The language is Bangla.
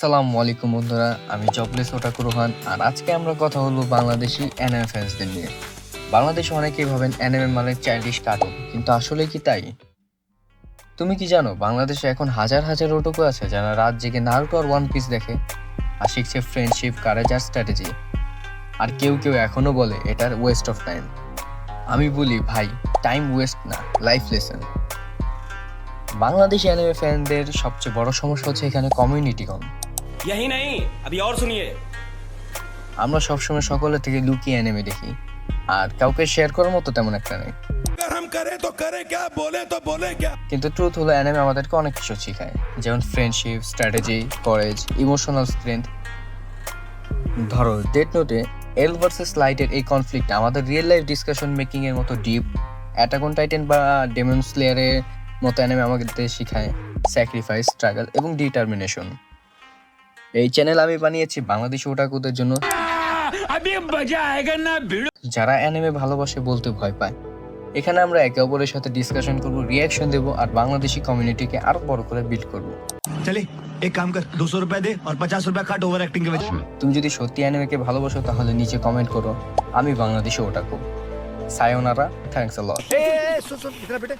আসসালামু আলাইকুম বন্ধুরা, আমি জবলেস ওটাকু রোহান আর আজকে আমরা কথা বলব বাংলাদেশি অ্যানিমে ফ্যান্সদের নিয়ে। বাংলাদেশে অনেকেই ভাবেন অ্যানিমে মানে চাইল্ডিশ কার্টুন কিন্তু আসলে কি তাই? তুমি কি জানো, বাংলাদেশে এখন হাজার হাজার ওটুকু আছে যারা রাত জেগে নারুটো আর ওয়ান পিস দেখে, আর শিখছে ফ্রেন্ডশিপ কারেজ আর স্ট্র্যাটেজি আর কেউ কেউ এখনও বলে, এটার ওয়েস্ট অফ টাইম আমি বলি, ভাই টাইম ওয়েস্ট না লাইফ লেসন বাংলাদেশি অ্যানিমে ফ্যানদের সবচেয়ে বড় সমস্যা হচ্ছে এখানে কমিউনিটি কম। यही नहीं अभी और सुनिए আমরা সবসময় সকলের থেকে লুকিয়ে অ্যানিমে দেখি আর কাউকে শেয়ার করার মতো তেমন একটা নেই अगर हम करें तो करें क्या बोले तो बोले क्या কিন্তু ট্রুথ হলো অ্যানিমে আমাদেরকে অনেক কিছু শেখায় যেমন friendship strategy courage emotional strength ধরো ডেট নোটে এল ভার্সেস লাইটের এই কনফ্লিক্ট আমাদের রিয়েল লাইফ ডিসকাশন মেকিং এর মতো ডিপ অ্যাটাকন টাইটেন বা ডেমন স্লেয়ারের মতো অ্যানিমে আমাদের শেখায় স্যাক্রিফাইস স্ট্রাগল এবং ডিটারমিনেশন এই চ্যানেল আমি বানিয়েছি বাংলাদেশি ওটাকুদের জন্য। যারা অ্যানিমে ভালোবাসে বলতে ভয় পায়। এখানে আমরা একে অপরের সাথে ডিসকাশন করব রিয়াকশন দেব আর বাংলাদেশি কমিউনিটিকে আরও বড় করে বিল্ড করব। চলে এক কাম কর 200 রুপিয়া দে আর 50 রুপিয়া কাট ওভার অ্যাক্টিং কে তুমি যদি সত্যি অ্যানিমেকে ভালোবাসো তাহলে নিচে কমেন্ট করো আমি Bangladeshi otaku sayonara thanks a lot A so so ইতনা বেটা